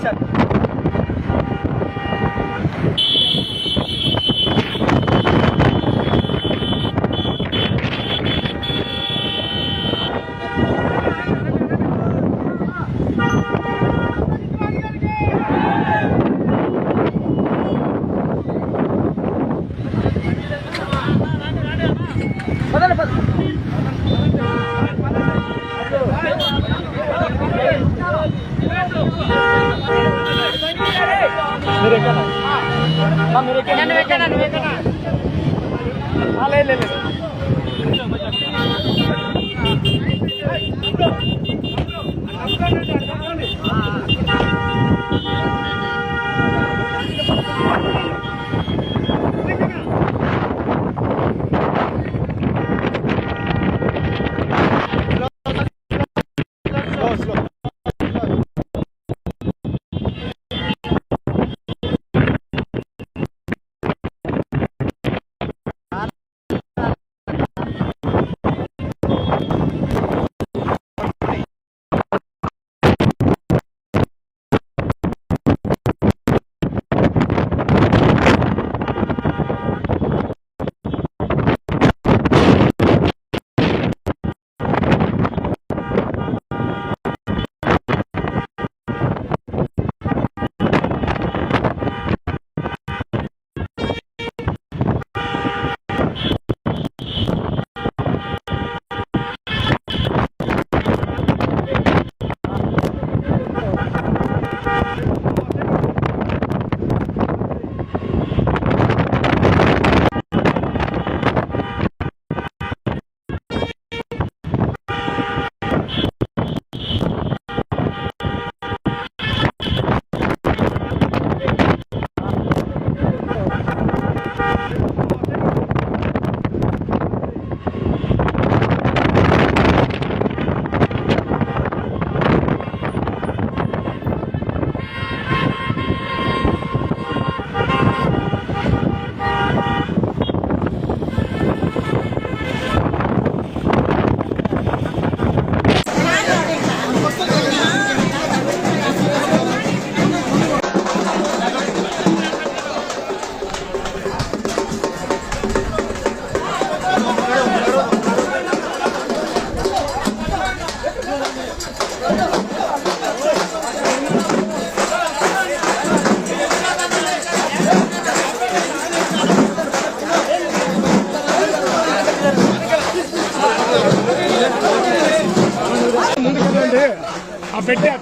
下。మీరు ఎక్కడ మీరు ఎక్కడ నువ్వు ఎక్కడా లేదు లేదు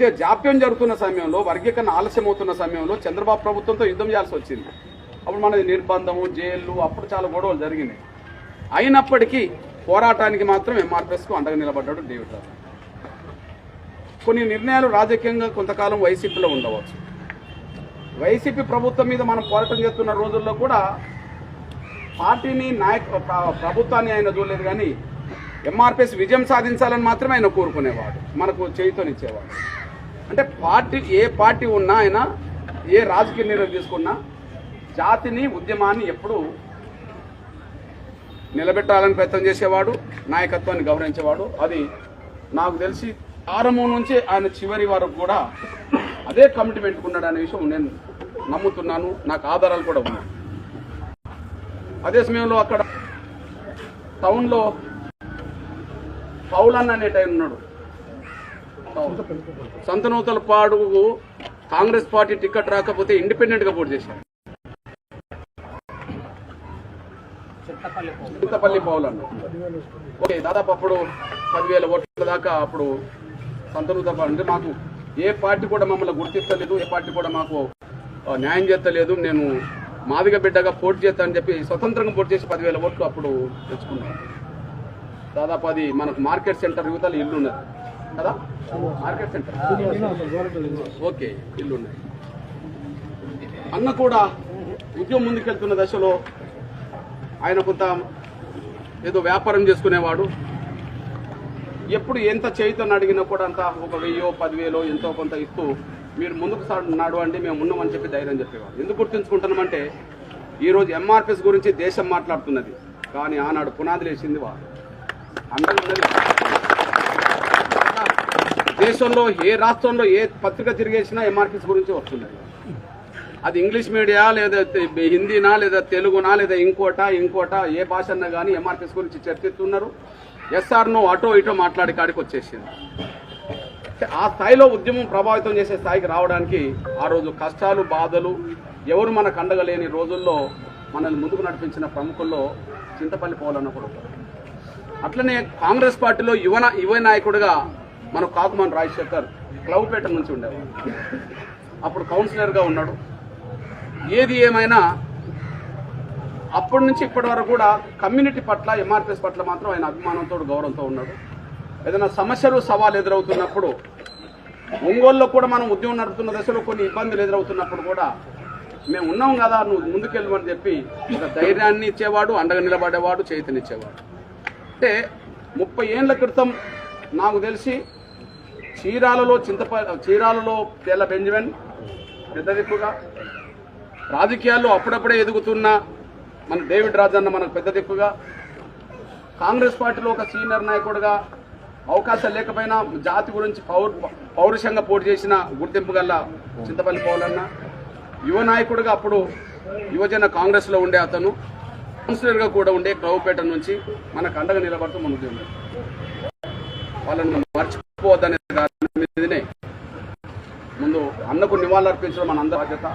అయితే జాప్యం జరుగుతున్న సమయంలో వర్గీకరణ ఆలస్యం అవుతున్న సమయంలో చంద్రబాబు ప్రభుత్వంతో యుద్ధం చేయాల్సి వచ్చింది. అప్పుడు మనది నిర్బంధము జైళ్ళు అప్పుడు చాలా గొడవలు జరిగినాయి. అయినప్పటికీ పోరాటానికి మాత్రం ఎంఆర్పిఎస్కు అండగా నిలబడ్డాడు డేవిడ్ రాజు కొన్ని నిర్ణయాలు రాజకీయంగా కొంతకాలం వైసీపీలో ఉండవచ్చు. వైసీపీ ప్రభుత్వం మీద మనం పోరాటం చేస్తున్న రోజుల్లో కూడా పార్టీని నాయక ప్రభుత్వాన్ని ఆయన చూడలేదు కానీ ఎంఆర్పిఎస్ విజయం సాధించాలని మాత్రమే ఆయన కోరుకునేవాడు. మనకు చేయితోనిచ్చేవాడు. అంటే పార్టీ ఏ పార్టీ ఉన్నా ఆయన ఏ రాజకీయ నిర్ణయం తీసుకున్నా జాతిని ఉద్యమాన్ని ఎప్పుడు నిలబెట్టాలని ప్రయత్నం చేసేవాడు నాయకత్వాన్ని గౌరవించేవాడు. అది నాకు తెలిసి ఆరంభం నుంచి ఆయన చివరి వరకు కూడా అదే కమిట్మెంట్ ఉన్నాడు అనే విషయం నేను నమ్ముతున్నాను. నాకు ఆధారాలు కూడా ఉన్నాయి. అదే సమయంలో అక్కడ టౌన్లో పౌలన్ అనే టైం ఉన్నాడు. సంతనూతల పాడు కాంగ్రెస్ పార్టీ టికెట్ రాకపోతే ఇండిపెండెంట్గా పోటీ చేశాడు చింతపల్లి పౌలు అన్న ఓకే దాదాపు అప్పుడు పదివేల ఓట్ల దాకా అప్పుడు సంతనూత అంటే మాకు ఏ పార్టీ కూడా మమ్మల్ని గుర్తిస్తలేదు ఏ పార్టీ కూడా మాకు న్యాయం చేస్తలేదు. నేను మాదిగ బిడ్డగా పోటీ చేస్తా అని చెప్పి స్వతంత్రంగా పోటీ చేసి పదివేల ఓట్లు అప్పుడు తెచ్చుకున్నాం దాదాపు అది మనకు మార్కెట్ సెంటర్ యువతలు ఇల్లు ఉన్నది. కదా? Market centre. ఓకే ఇల్లు ఉన్నాయి అన్న కూడా ఉద్యమం ముందుకెళ్తున్న దశలో ఆయన కొంత ఏదో వ్యాపారం చేసుకునేవాడు. ఎప్పుడు ఎంత చేయితోని అడిగినా కూడా అంత ఒక వెయ్యో పదివేలో ఎంతో కొంత ఇస్తూ మీరు ముందుకు సా- నడవండి మేము ఉన్నామని చెప్పి ధైర్యం చెప్పేవాడు. ఎందుకు గుర్తుంచుకుంటున్నామంటే ఈరోజు ఎంఆర్పిఎస్ గురించి దేశం మాట్లాడుతున్నది. కానీ ఆనాడు పునాదులు వేసింది వారు అందరూ దేశంలో ఏ రాష్ట్రంలో ఏ పత్రిక తిరిగేసినా ఎంఆర్పీస్ గురించి వస్తున్నది అది ఇంగ్లీష్ మీడియా లేదా హిందీనా లేదా తెలుగునా లేదా ఇంకోట ఇంకోట ఏ భాష అన్నా కానీ ఎంఆర్పీస్ గురించి చర్చిస్తున్నారు. ఎస్ఆర్ను అటో ఇటో మాట్లాడి కాడికి వచ్చేసింది. ఆ స్థాయిలో ఉద్యమం ప్రభావితం చేసే స్థాయికి రావడానికి ఆ రోజు కష్టాలు బాధలు ఎవరు మనకు అండగలేని రోజుల్లో మనల్ని ముందుకు నడిపించిన ప్రముఖుల్లో చింతపల్లి పోవాలన్న కూడా అట్లనే కాంగ్రెస్ పార్టీలో యువ యువ నాయకుడిగా మన కాకుమాన్ రాజశేఖర్ క్లవ్పేట నుంచి ఉండేవాడు. అప్పుడు కౌన్సిలర్గా ఉన్నాడు. ఏది ఏమైనా అప్పటి నుంచి ఇప్పటి వరకు కూడా కమ్యూనిటీ పట్ల ఎంఆర్పిఎస్ పట్ల మాత్రం ఆయన అభిమానంతో గౌరవంతో ఉన్నాడు. ఏదైనా సమస్యలు సవాలు ఎదురవుతున్నప్పుడు ఒంగోలులో కూడా మనం ఉద్యమం నడుపుతున్న దశలో కొన్ని ఇబ్బందులు ఎదురవుతున్నప్పుడు కూడా మేము ఉన్నాం కదా నువ్వు ముందుకెళ్ళమని చెప్పి ఒక ధైర్యాన్ని ఇచ్చేవాడు అండగా నిలబడేవాడు చేతినిచ్చేవాడు అంటే ముప్పై ఏళ్ళ క్రితం నాకు తెలిసి చీరాలలో చింతప చీరాలలో తెల్ల బెంజమిన్ పెద్ద దిక్కుగా. రాజకీయాల్లో అప్పుడప్పుడే ఎదుగుతున్న మన డేవిడ్ రాజన్న మనకు పెద్ద దిక్కుగా. కాంగ్రెస్ పార్టీలో ఒక సీనియర్ నాయకుడిగా అవకాశం లేకపోయినా జాతి గురించి పౌరు పౌరుషంగా పోటీ చేసిన గుర్తింపు గల్ల చింతపల్లి పౌలన్న. యువ నాయకుడిగా అప్పుడు యువజన కాంగ్రెస్లో ఉండే అతను. కౌన్సిలర్గా కూడా ఉండే క్రౌపేట నుంచి మనకు అండగా నిలబడుతూ ముందు వాళ్ళని మర్చిపోవద్దనే నివాళులు అర్పించడం మన అందరి బాధ్యత.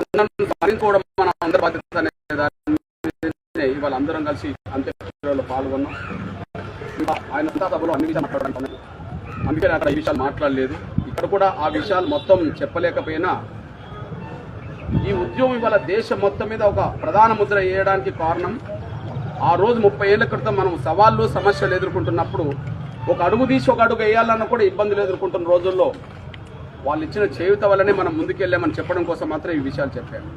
అందరం సాధించుకోవడం మన అందరి బాధ్యత అనే ఇవాళ అందరం కలిసి అంత్యక్రియలో పాల్గొన్నాం. ఆయన సభలో అన్ని విషయాలు మాట్లాడడానికి అందుకే అక్కడ ఈ విషయాలు మాట్లాడలేదు. ఇక్కడ కూడా ఆ విషయాలు మొత్తం చెప్పలేకపోయినా ఈ ఉద్యమం ఇవాళ దేశం మొత్తం మీద ఒక ప్రధాన ముద్ర వేయడానికి కారణం ఆ రోజు ముప్పై ఏళ్ళ క్రితం మనం సవాళ్ళు సమస్యలు ఎదుర్కొంటున్నప్పుడు ఒక అడుగు తీసి ఒక అడుగు వేయాలన్నా కూడా ఇబ్బందులు ఎదుర్కొంటున్న రోజుల్లో వాళ్ళు ఇచ్చిన చేయుత వల్లనే మనం ముందుకెళ్ళామని చెప్పడం కోసం మాత్రం ఈ విషయాలు చెప్పాను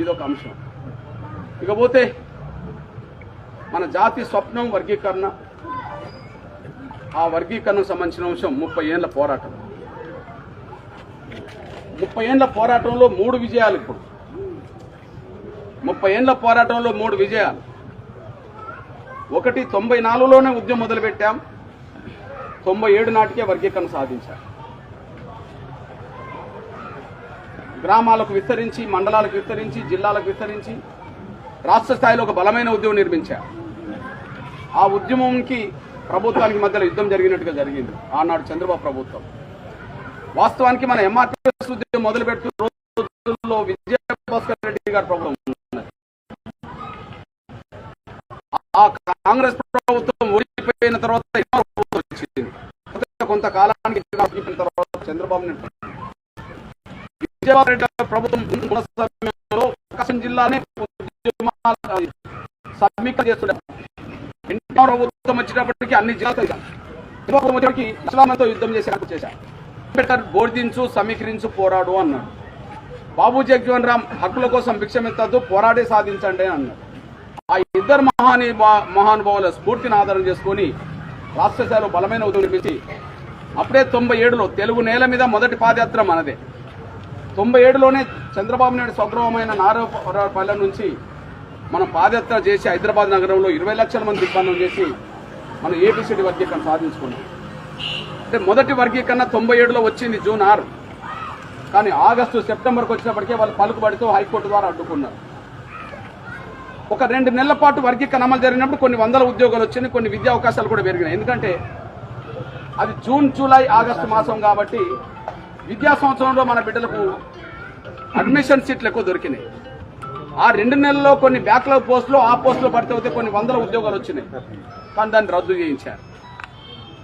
ఇది ఒక అంశం. ఇకపోతే మన జాతి స్వప్నం వర్గీకరణ ఆ వర్గీకరణకు సంబంధించిన అంశం ముప్పై ఏళ్ళ పోరాటం. ముప్పై ఏళ్ళ పోరాటంలో మూడు విజయాలు ఇప్పుడు. ముప్పై ఏళ్ళ పోరాటంలో మూడు విజయాలు. ఒకటి తొంభై నాలుగులోనే ఉద్యమం మొదలుపెట్టాం. తొంభై ఏడు నాటికే వర్గీకరణ సాధించాం. గ్రామాలకు విస్తరించి మండలాలకు విస్తరించి జిల్లాలకు విస్తరించి రాష్ట్ర స్థాయిలో ఒక బలమైన ఉద్యమం నిర్మించారు ఆ ఉద్యమంకి ప్రభుత్వానికి మధ్యలో యుద్ధం జరిగినట్టుగా జరిగింది. ఆనాడు చంద్రబాబు ప్రభుత్వం. వాస్తవానికి మన ఎంఆర్టీఎస్ ఉద్యమం మొదలు పెడుతున్న రోజుల్లో విజయభాస్కర్ రెడ్డి గారి ప్రభుత్వం ఆ కాంగ్రెస్ ప్రభుత్వం ఓడిపోయిన తర్వాత వచ్చింది. కొంతకాలానికి తర్వాత చంద్రబాబు ప్రభుత్వం ఉన్న సమయంలో ప్రకాశం జిల్లానే సమీక్ష చేస్తున్నాం ఎన్నో ప్రభుత్వం వచ్చినప్పటికీ అన్ని జిల్లాలు యుద్ధం. యుద్ధం చేసి చేశారు అంబేద్కర్ బోధించు సమీకరించు పోరాడు అన్నాడు. బాబు జగ్జీవన్ రామ్ హక్కుల కోసం భిక్షమెత్తద్దు పోరాడే సాధించండి అని అన్నాడు. ఆ ఇద్దరు మహాని మహానుభావుల స్ఫూర్తిని ఆధారం చేసుకొని రాష్ట్ర బలమైన ఉద్యమం అప్పుడే తొంభై ఏడులో తెలుగు నేల మీద మొదటి పాదయాత్ర మనదే. తొంభై ఏడులోనే చంద్రబాబు నాయుడు స్వగృహమైన నారాయణపల్లె నుంచి మనం పాదయాత్ర చేసి హైదరాబాద్ నగరంలో ఇరవై లక్షల మంది దిగ్బంధం చేసి మనం ఏపీసీడీ వర్గీకరణ సాధించుకున్నాం. అంటే మొదటి వర్గీకరణ తొంభై ఏడులో వచ్చింది జూన్ ఆరు. కానీ ఆగస్టు సెప్టెంబర్కి వచ్చినప్పటికే వాళ్ళు పలుకుబడితో హైకోర్టు ద్వారా అడ్డుకున్నారు. ఒక రెండు నెలల పాటు వర్గీకరణ అమలు జరిగినప్పుడు కొన్ని వందల ఉద్యోగాలు వచ్చినాయి కొన్ని విద్యా అవకాశాలు కూడా పెరిగినాయి. ఎందుకంటే అది జూన్ జూలై ఆగస్టు మాసం కాబట్టి విద్యా సంవత్సరంలో మన బిడ్డలకు అడ్మిషన్ సీట్లు ఎక్కువ దొరికినాయి. ఆ రెండు నెలల్లో కొన్ని బ్యాక్లాగ్ పోస్టులు ఆ పోస్టులు పడితే అయితే కొన్ని వందల ఉద్యోగాలు వచ్చినాయి. కానీ దాన్ని రద్దు చేయించారు.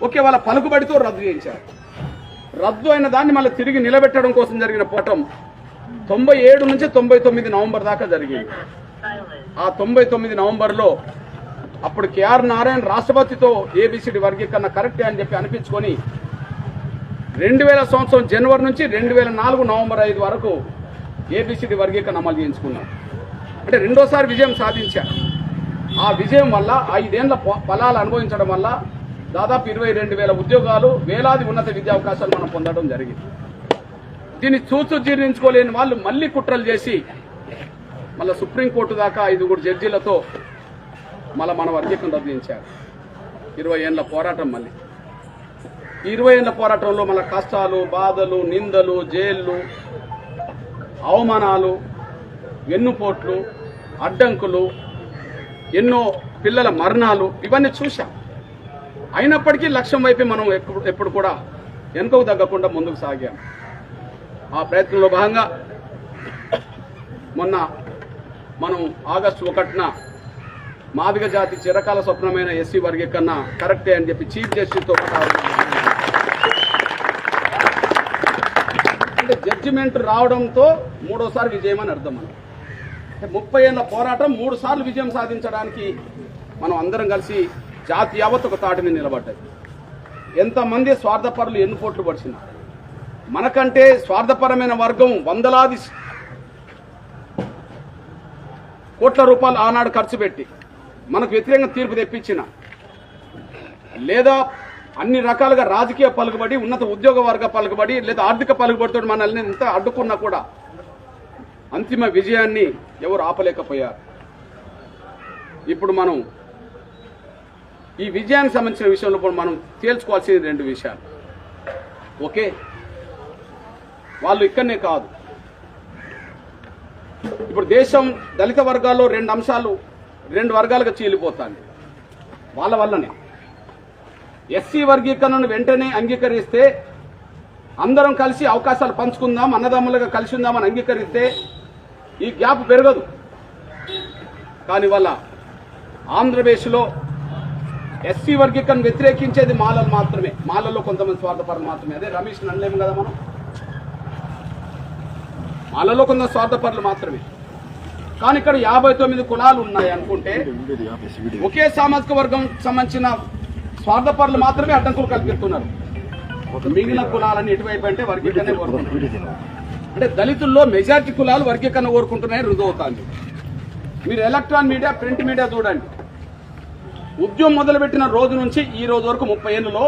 ఓకే వాళ్ళ పలుకుబడితో రద్దు చేయించారు. రద్దు అయిన దాన్ని మళ్ళీ తిరిగి నిలబెట్టడం కోసం జరిగిన పోవటం తొంభై ఏడు నుంచి తొంభై తొమ్మిది నవంబర్ దాకా జరిగింది. ఆ తొంభై తొమ్మిది నవంబర్లో అప్పుడు కేఆర్ నారాయణ రాష్ట్రపతితో ఏబిసిడి వర్గీకరణ కరెక్టే అని చెప్పి అనిపించుకొని రెండు వేల సంవత్సరం జనవరి నుంచి రెండు వేల నాలుగు నవంబర్ ఐదు వరకు ఏబిసిడి వర్గీకరణ అమలు చేయించుకున్నాం. అంటే రెండోసారి విజయం సాధించారు ఆ విజయం వల్ల ఐదేళ్ళ ఫలాలు అనుభవించడం వల్ల దాదాపు ఇరవై రెండు వేల ఉద్యోగాలు వేలాది ఉన్నత విద్యా అవకాశాలు మనం పొందడం జరిగింది. దీన్ని చూచు జీర్ణించుకోలేని వాళ్ళు మళ్ళీ కుట్రలు చేసి మళ్ళీ సుప్రీంకోర్టు దాకా ఐదుగురు జడ్జీలతో మళ్ళీ మన వర్గీకరణ రద్దు చేయించారు. ఇరవై ఏళ్ళ పోరాటం మళ్ళీ. ఇరవై ఏళ్ళ పోరాటంలో మన కష్టాలు బాధలు నిందలు జైళ్ళు అవమానాలు వెన్నుపోట్లు అడ్డంకులు ఎన్నో పిల్లల మరణాలు ఇవన్నీ చూశాం. అయినప్పటికీ లక్ష్యం వైపే మనం ఎప్పుడు ఎప్పుడు కూడా వెనుకకు తగ్గకుండా ముందుకు సాగాం. ఆ ప్రయత్నంలో భాగంగా మొన్న మనం ఆగస్టు ఒకటిన మాదిగ జాతి చిరకాల స్వప్నమైన ఎస్సీ వర్గీకరణ కరెక్టే అని చెప్పి చీఫ్ జస్టిస్తో అంటే జడ్జిమెంట్ రావడంతో మూడోసారి విజయం అని అర్థం మనం ముప్పై ఏళ్ళ పోరాటం మూడు సార్లు విజయం సాధించడానికి మనం అందరం కలిసి జాతి యావత్ ఒక తాటి మీద నిలబడ్డది ఎంతమంది స్వార్థపరులు ఎన్ని కోట్లు పడిచినా. మనకంటే స్వార్థపరమైన వర్గం వందలాది కోట్ల రూపాయలు ఆనాడు ఖర్చు పెట్టి మనకు వ్యతిరేకంగా తీర్పు తెప్పించిన. లేదా అన్ని రకాలుగా రాజకీయ పలుకుబడి ఉన్నత ఉద్యోగ వర్గ పలుకుబడి లేదా ఆర్థిక పలుకుబడితో మనల్ని ఎంత అడ్డుకున్నా కూడా అంతిమ విజయాన్ని ఎవరు ఆపలేకపోయారు? ఇప్పుడు మనం ఈ విజయానికి సంబంధించిన విషయంలో కూడా మనం తేల్చుకోవాల్సిన రెండు విషయాలు. ఓకే? వాళ్ళు ఇక్కడనే కాదు. ఇప్పుడు దేశం దళిత వర్గాల్లో రెండు అంశాలు రెండు వర్గాలుగా చీలిపోతాయి వాళ్ళ వల్లనే. ఎస్సీ వర్గీకరణను వెంటనే అంగీకరిస్తే అందరం కలిసి అవకాశాలు పంచుకుందాం అన్నదమ్ములుగా కలిసి ఉందామని అంగీకరిస్తే ఈ గ్యాప్ పెరగదు. కానీ వల్ల ఆంధ్రప్రదేశ్లో ఎస్సీ వర్గీకరణ వ్యతిరేకించేది మాలలు మాత్రమే. మాలలో కొంతమంది స్వార్థపరులు మాత్రమే. అదే రమేష్ అనలేము కదా మనం? మాలలో కొంత స్వార్థపరులు మాత్రమే. కానీ ఇక్కడ యాభై తొమ్మిది కులాలు ఉన్నాయి అనుకుంటే ఒకే సామాజిక వర్గం సంబంధించిన స్వార్థపరులు మాత్రమే అడ్డంకులు కల్పిస్తున్నారు. మిగిలిన కులాలన్నీ ఎటువైపు అంటే వర్గీకరణ కోరుకుంటున్నారు. అంటే దళితుల్లో మెజారిటీ కులాలు వర్గీకరణ కోరుకుంటున్నాయి రుజువు అవుతుంది మీరు ఎలక్ట్రాన్ మీడియా ప్రింట్ మీడియా చూడండి. ఉద్యమం మొదలుపెట్టిన రోజు నుంచి ఈ రోజు వరకు ముప్పై ఏళ్ళలో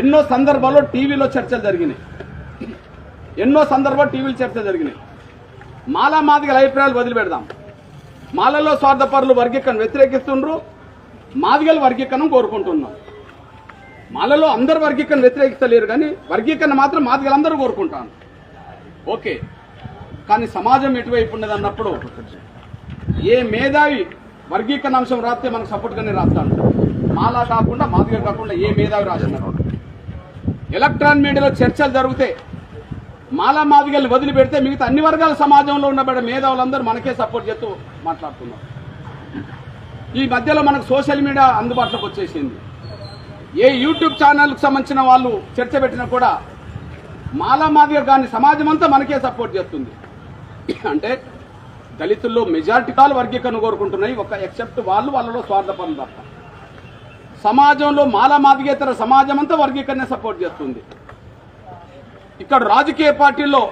ఎన్నో సందర్భాల్లో టీవీలో చర్చలు జరిగినాయి. ఎన్నో సందర్భాలు టీవీలో చర్చలు జరిగినాయి. మాలా మాదిగల అభిప్రాయాలు వదిలిపెడదాం. మాలలో స్వార్థపరులు వర్గీకరణ వ్యతిరేకిస్తుండ్రు. మాదిగల వర్గీకరణం కోరుకుంటున్నాం. మాలలో అందరు వర్గీకరణ వ్యతిరేకిస్తలేరు కానీ వర్గీకరణ మాత్రం మాదిగలందరూ కోరుకుంటాను ఓకే. కానీ సమాజం ఎటువైపు ఉన్నది అన్నప్పుడు ఏ మేధావి వర్గీకరణ అంశం రాస్తే మనకు సపోర్ట్గానే రాస్తాను మాలా కాకుండా మాదిగ కాకుండా ఏ మేధావి రాస్తున్నారు ఎలక్ట్రాన్ మీడియాలో చర్చలు జరిగితే మాలా మాదిగల్ని వదిలిపెడితే మిగతా అన్ని వర్గాల సమాజంలో ఉన్న మేధావులందరూ మనకే సపోర్ట్ చేస్తూ మాట్లాడుతున్నారు. ఈ మధ్యలో మనకు సోషల్ మీడియా అందుబాటులోకి వచ్చేసింది. ఏ యూట్యూబ్ ఛానల్కి సంబంధించిన వాళ్ళు చర్చ పెట్టినా కూడా మాలా మాదిగ కానీ సమాజం అంతా మనకే సపోర్ట్ చేస్తుంది. అంటే దళితుల్లో మెజారిటీ కాలు వర్గీకరణ కోరుకుంటున్నాయి. ఒక ఎక్సెప్ట్ వాళ్ళు వాళ్ళలో స్వార్థపరులు తప్ప. సమాజంలో మాలా మాదిగేతర సమాజం అంతా వర్గీకరణ సపోర్ట్ చేస్తుంది. ఇక్కడ రాజకీయ పార్టీల్లో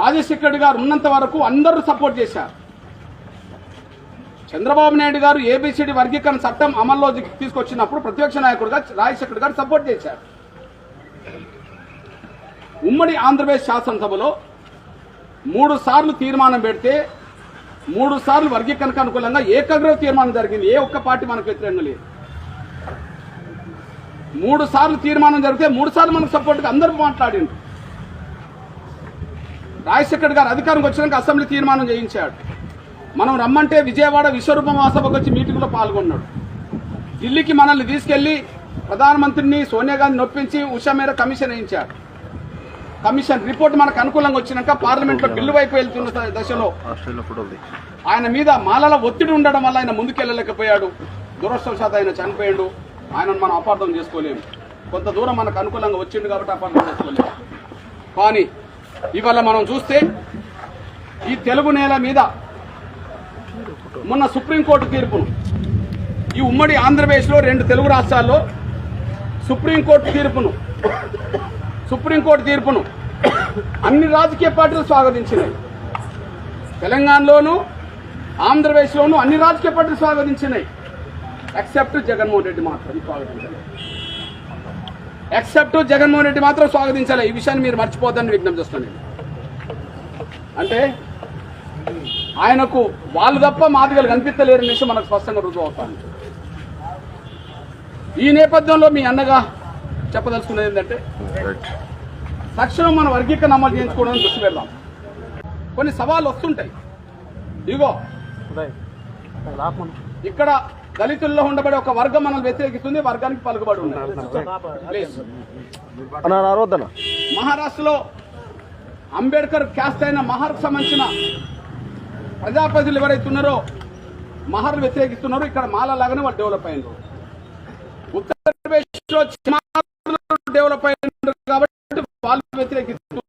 రాజశేఖర్ గారు ఉన్నంత వరకు అందరూ సపోర్ట్ చేశారు. చంద్రబాబు నాయుడు గారు ఏబిసిడి వర్గీకరణ చట్టం అమల్లో తీసుకొచ్చినప్పుడు ప్రతిపక్ష నాయకుడుగా రాజశేఖర్ గారు సపోర్ట్ చేశారు. ఉమ్మడి ఆంధ్రప్రదేశ్ శాసనసభలో మూడు సార్లు తీర్మానం పెడితే మూడు సార్లు వర్గీకరణకు అనుకూలంగా ఏకగ్రవ తీర్మానం జరిగింది. ఏ ఒక్క పార్టీ మనకు వ్యతిరేకంగా లేదు. మూడు సార్లు తీర్మానం జరిగితే మూడు సార్లు మనకు సపోర్ట్గా అందరూ మాట్లాడిండ్రు. రాజశేఖర్ గారు అధికారంకి వచ్చినాక అసెంబ్లీ తీర్మానం చేయించాడు. మనం రమ్మంటే విజయవాడ విశ్వరూప మహాసభకు వచ్చి మీటింగ్లో పాల్గొన్నాడు. ఢిల్లీకి మనల్ని తీసుకెళ్ళి ప్రధానమంత్రిని సోనియా గాంధీ నొప్పించి ఉషా మేర కమిషన్ వేయించాడు కమిషన్ రిపోర్ట్ మనకు అనుకూలంగా వచ్చినాక పార్లమెంట్లో బిల్లు వైపు వెళ్తున్న దశలో ఆయన మీద మాలల ఒత్తిడి ఉండడం వల్ల ఆయన ముందుకెళ్ళలేకపోయాడు. దురదృష్టవశాత్ ఆయన చనిపోయాడు. ఆయనను మనం అపార్థం చేసుకోలేము. కొంత దూరం మనకు అనుకూలంగా వచ్చిండు కాబట్టి అపార్థం చేసుకోలేము. కానీ ఇవాళ మనం చూస్తే ఈ తెలుగు నేల మీద మొన్న సుప్రీంకోర్టు తీర్పును. ఈ ఉమ్మడి ఆంధ్రప్రదేశ్లో రెండు తెలుగు రాష్ట్రాల్లో సుప్రీంకోర్టు తీర్పును. సుప్రీంకోర్టు తీర్పును అన్ని రాజకీయ పార్టీలు స్వాగతించినాయి. తెలంగాణలోనూ ఆంధ్రప్రదేశ్లోనూ అన్ని రాజకీయ పార్టీలు స్వాగతించినాయి. ఎక్సెప్ట్ జగన్మోహన్ రెడ్డి మాత్రం స్వాగతించలేదు. ఎక్సెప్ట్ జగన్మోహన్ రెడ్డి మాత్రం స్వాగతించాలి ఈ విషయాన్ని మీరు మర్చిపోద్దని విజ్ఞప్తి చేస్తాను అంటే ఆయనకు వాళ్ళు తప్ప మాదిగలు కనిపించలేరని విషయం మనకు స్పష్టంగా రుజువు అవుతాను ఈ నేపథ్యంలో మీ అన్నగా చెప్పదలుచుకున్నది ఏంటంటే తక్షణం మన వర్గీకరణ అమలు చేయించుకోవడం దృష్టి పెడదాం. కొన్ని సవాళ్ళు వస్తుంటాయి. ఇగో ఇక్కడ దళితుల్లో ఉండబడే ఒక వర్గం మనల్ని వ్యతిరేకిస్తుంది వర్గానికి పలుకుబడి అరవద్దన్న మహారాష్ట్రలో అంబేద్కర్ క్యాస్ట్ అయిన మహర్కు సంబంధించిన ప్రజాప్రతినిధులు ఎవరైతే ఉన్నారో మహర్లు వ్యతిరేకిస్తున్నారో ఇక్కడ మాల లాగానే వాళ్ళు డెవలప్ అయినారు. ఉత్తరప్రదేశ్లో డెవలప్ అయినారు కాబట్టి వాళ్ళు వ్యతిరేకిస్తున్నారు.